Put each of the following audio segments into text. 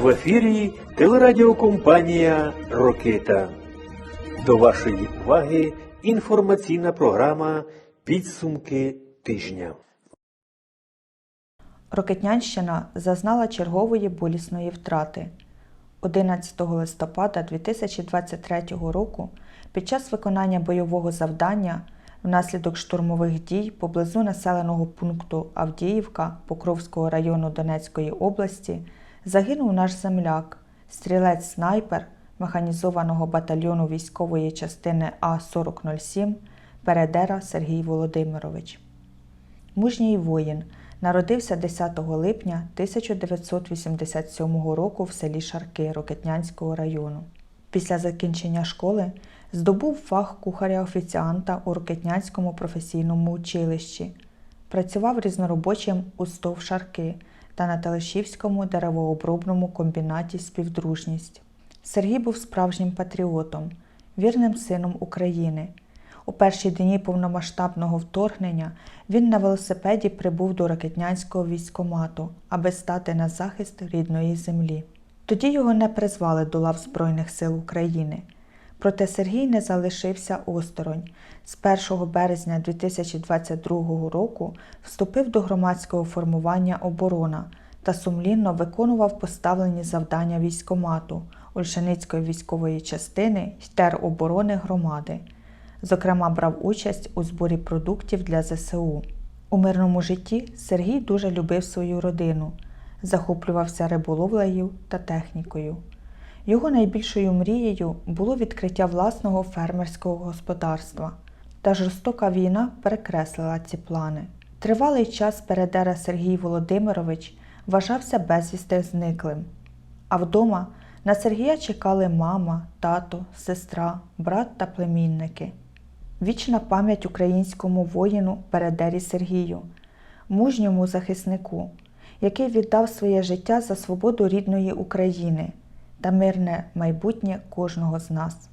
В ефірі телерадіокомпанія Рокита. До вашої уваги інформаційна програма Підсумки тижня. Рокетнянщина зазнала чергової болісної втрати. 11 листопада 2023 року під час виконання бойового завдання внаслідок штурмових дій поблизу населеного пункту Авдіївка Покровського району Донецької області загинув наш земляк, стрілець-снайпер механізованого батальйону військової частини А-4007 Передера Сергій Володимирович. Мужній воїн народився 10 липня 1987 року в селі Шарки Рокетнянського району. Після закінчення школи здобув фах кухаря-офіціанта у Рокетнянському професійному училищі. Працював різноробочим у СТОВ Шарки та на Телешівському деревообробному комбінаті Співдружність. Сергій був справжнім патріотом, вірним сином України. У перші дні повномасштабного вторгнення він на велосипеді прибув до Ракетнянського військомату, аби стати на захист рідної землі. Тоді його не призвали до лав Збройних сил України. Проте Сергій не залишився осторонь. З 1 березня 2022 року вступив до громадського формування оборона та сумлінно виконував поставлені завдання військомату Ольшаницької військової частини й тероборони громади. Зокрема, брав участь у зборі продуктів для ЗСУ. У мирному житті Сергій дуже любив свою родину, захоплювався риболовлею та технікою. Його найбільшою мрією було відкриття власного фермерського господарства. Та жорстока війна перекреслила ці плани. Тривалий час передера Сергій Володимирович вважався безвісти зниклим. А вдома на Сергія чекали мама, тато, сестра, брат та племінники. Вічна пам'ять українському воїну Передері Сергію, мужньому захиснику, який віддав своє життя за свободу рідної України та мирне майбутнє кожного з нас.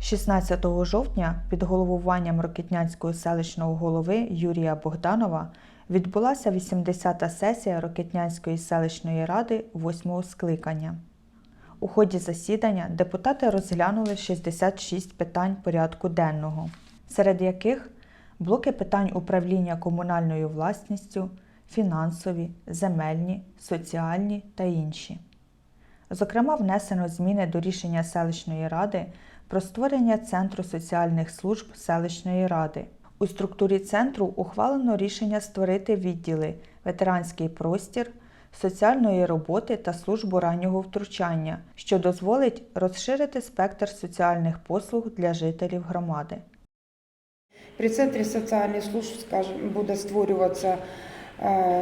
16 жовтня під головуванням Рокетнянського селищного голови Юрія Богданова відбулася 80-та сесія Рокетнянської селищної ради 8-го скликання. У ході засідання депутати розглянули 66 питань порядку денного, серед яких блоки питань управління комунальною власністю, фінансові, земельні, соціальні та інші. Зокрема, внесено зміни до рішення селищної ради про створення Центру соціальних служб селищної ради. У структурі центру ухвалено рішення створити відділи ветеранський простір, соціальної роботи та службу раннього втручання, що дозволить розширити спектр соціальних послуг для жителів громади. При центрі соціальних служб буде створюватися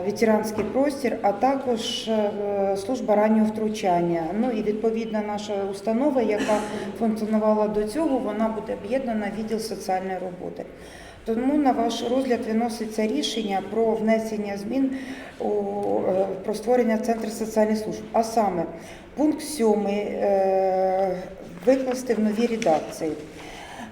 ветеранський простір, а також е, служба раннього втручання. Ну і відповідна наша установа, яка функціонувала до цього, вона буде об'єднана відділ соціальної роботи. Тому на ваш розгляд виноситься рішення про внесення змін у е, про створення центру соціальних служб. А саме пункт 7 е, викласти в новій редакції.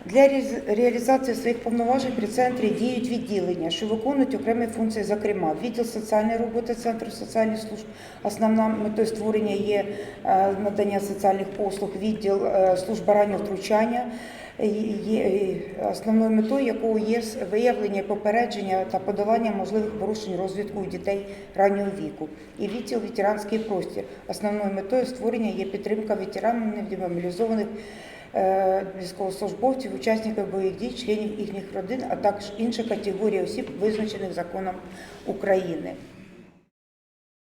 Для реаліз- реалізації своїх повноважень при центрі діють відділення, що виконують окремі функції, зокрема, відділ соціальної роботи Центру соціальних служб. Основна метою створення є е, надання соціальних послуг, відділ е, служба раннього втручання. Є основною метою якого є виявлення, попередження та подолання можливих порушень розвитку у дітей раннього віку. І відділ ветеранський простір. Основною метою створення є підтримка ветеранів демобілізованих військовослужбовців, учасників бойових дій, членів їхніх родин, а також інших категорій осіб, визначених законом України.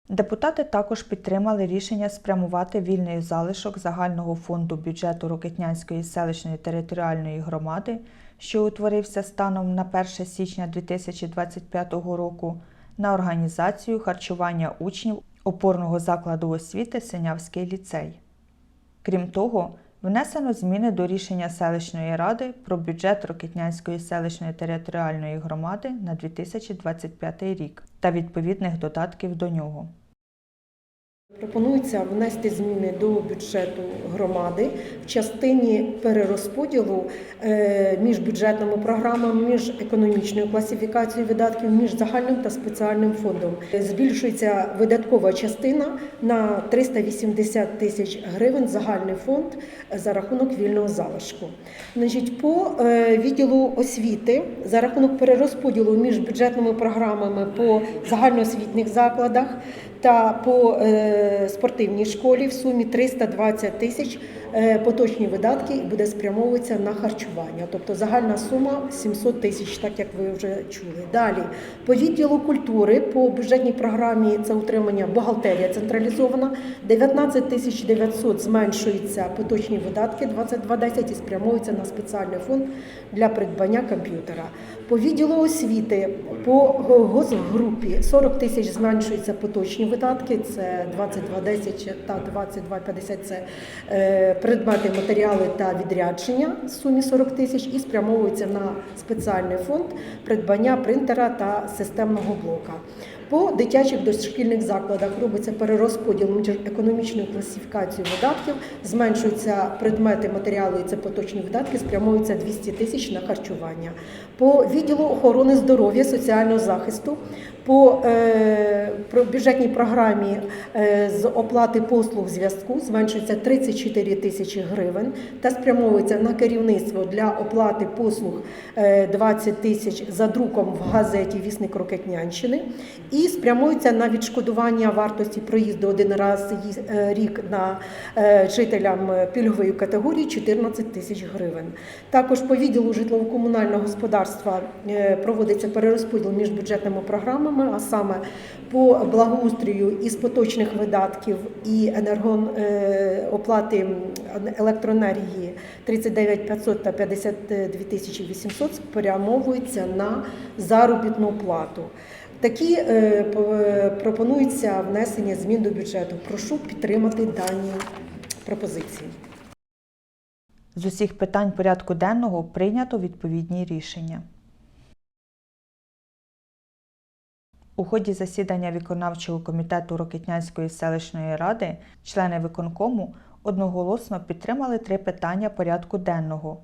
Депутати також підтримали рішення спрямувати вільний залишок загального фонду бюджету Рокетнянської селищної територіальної громади, що утворився станом на 1 січня 2025 року, на організацію харчування учнів опорного закладу освіти Синявський ліцей. Крім того, внесено зміни до рішення селищної ради про бюджет Рокетнянської селищної територіальної громади на 2025 рік та відповідних додатків до нього. Пропонується внести зміни до бюджету громади в частині перерозподілу е, між бюджетними програмами, між економічною класифікацією видатків, між загальним та спеціальним фондом. Збільшується видаткова частина на 380 тисяч гривень загальний фонд за рахунок вільного залишку. Значить, по е, відділу освіти за рахунок перерозподілу між бюджетними програмами по загальноосвітніх закладах та по е, спортивній школі в сумі 320 тисяч поточні видатки буде спрямовуватися на харчування. Тобто загальна сума 700 тисяч, так як ви вже чули. Далі по відділу культури по бюджетній програмі це утримання бухгалтерія централізована. 19 тисяч 900 зменшуються поточні видатки 2210 і спрямовуються на спеціальний фонд для придбання комп'ютера. По відділу освіти по госгрупі 40 тисяч зменшуються поточні видатки. Це 2210 та 2250 – це предмети, матеріали та відрядження в сумі 40 тисяч і спрямовуються на спеціальний фонд придбання принтера та системного блока. По дитячих дошкільних закладах робиться перерозподіл між економічною класифікацією видатків, зменшуються предмети, матеріали і це поточні видатки, спрямовуються 200 тисяч на харчування. По відділу охорони здоров'я, соціального захисту, по е, бюджетній програмі е, з оплати послуг зв'язку зменшується 34 тисячі гривень та спрямовується на керівництво для оплати послуг е, 20 тисяч за друком в газеті Вісник Рокетнянщини і спрямується на відшкодування вартості проїзду один раз е, рік на е, жителям пільгової категорії 14 тисяч гривень. Також по відділу житлово-комунального господарства е, проводиться перерозподіл між бюджетними програмами, а саме по благоустрою із поточних видатків і енергон е, оплати електроенергії 39 500 та 52 800 спрямовуються на заробітну плату. Такі е, по- пропонується внесення змін до бюджету. Прошу підтримати дані пропозиції. З усіх питань порядку денного прийнято відповідні рішення. У ході засідання виконавчого комітету Рокетнянської селищної ради члени виконкому одноголосно підтримали три питання порядку денного.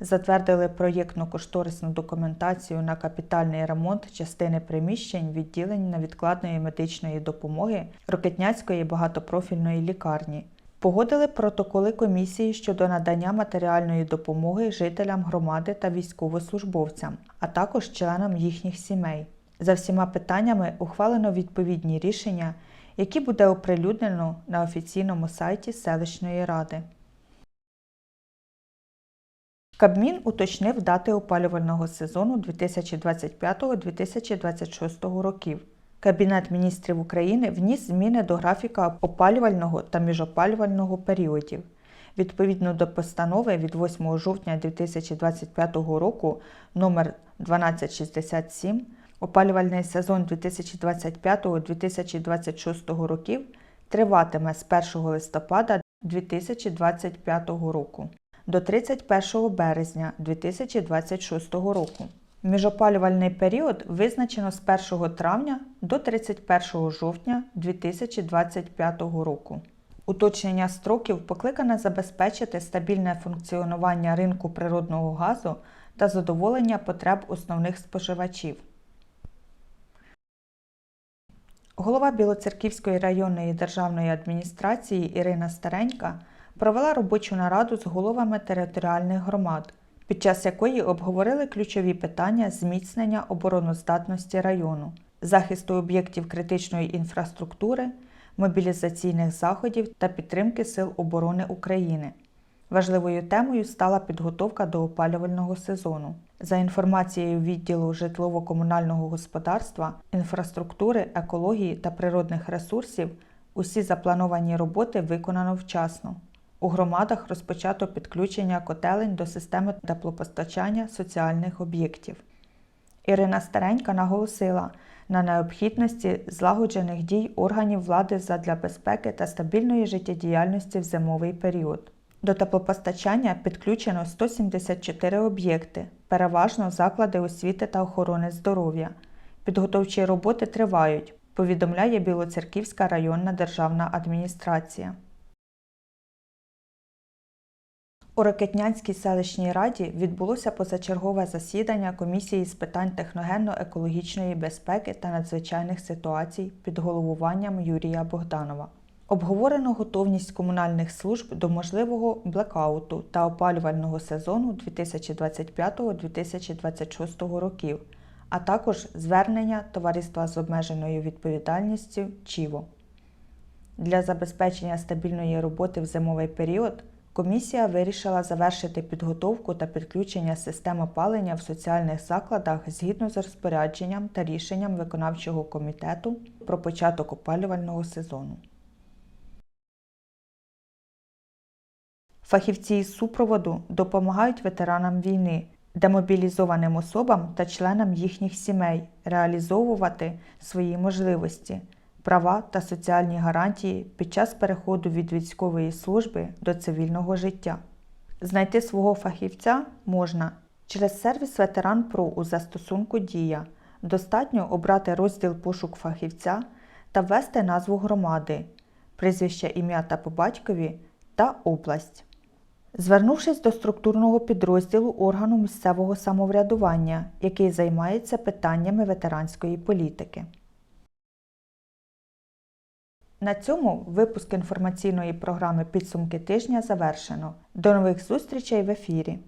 Затвердили проєктно-кошторисну документацію на капітальний ремонт частини приміщень відділень невідкладної медичної допомоги Рокетнянської багатопрофільної лікарні. Погодили протоколи комісії щодо надання матеріальної допомоги жителям громади та військовослужбовцям, а також членам їхніх сімей. За всіма питаннями ухвалено відповідні рішення, які буде оприлюднено на офіційному сайті селищної ради. Кабмін уточнив дати опалювального сезону 2025-2026 років. Кабінет міністрів України вніс зміни до графіка опалювального та міжопалювального періодів. Відповідно до постанови від 8 жовтня 2025 року номер 1267 опалювальний сезон 2025-2026 років триватиме з 1 листопада 2025 року до 31 березня 2026 року. Міжопалювальний період визначено з 1 травня до 31 жовтня 2025 року. Уточнення строків покликане забезпечити стабільне функціонування ринку природного газу та задоволення потреб основних споживачів. Голова Білоцерківської районної державної адміністрації Ірина Старенька провела робочу нараду з головами територіальних громад, під час якої обговорили ключові питання зміцнення обороноздатності району, захисту об'єктів критичної інфраструктури, мобілізаційних заходів та підтримки Сил оборони України. Важливою темою стала підготовка до опалювального сезону. За інформацією відділу житлово-комунального господарства, інфраструктури, екології та природних ресурсів, усі заплановані роботи виконано вчасно. У громадах розпочато підключення котелень до системи теплопостачання соціальних об'єктів. Ірина Старенька наголосила на необхідності злагоджених дій органів влади задля безпеки та стабільної життєдіяльності в зимовий період. До теплопостачання підключено 174 об'єкти, переважно заклади освіти та охорони здоров'я. Підготовчі роботи тривають. повідомляє Білоцерківська районна державна адміністрація. У Рокетнянській селищній раді відбулося позачергове засідання комісії з питань техногенно-екологічної безпеки та надзвичайних ситуацій під головуванням Юрія Богданова. Обговорено готовність комунальних служб до можливого блекауту та опалювального сезону 2025-2026 років, а також звернення Товариства з обмеженою відповідальністю ЧІВО. Для забезпечення стабільної роботи в зимовий період комісія вирішила завершити підготовку та підключення систем опалення в соціальних закладах згідно з розпорядженням та рішенням виконавчого комітету про початок опалювального сезону. Фахівці із супроводу допомагають ветеранам війни, демобілізованим особам та членам їхніх сімей реалізовувати свої можливості, права та соціальні гарантії під час переходу від військової служби до цивільного життя. Знайти свого фахівця можна через сервіс Ветеран Про у застосунку Дія. Достатньо обрати розділ пошук фахівця та ввести назву громади, прізвище ім'я та по батькові та область. Звернувшись до структурного підрозділу органу місцевого самоврядування, який займається питаннями ветеранської політики. На цьому випуск інформаційної програми Підсумки тижня завершено. До нових зустрічей в ефірі.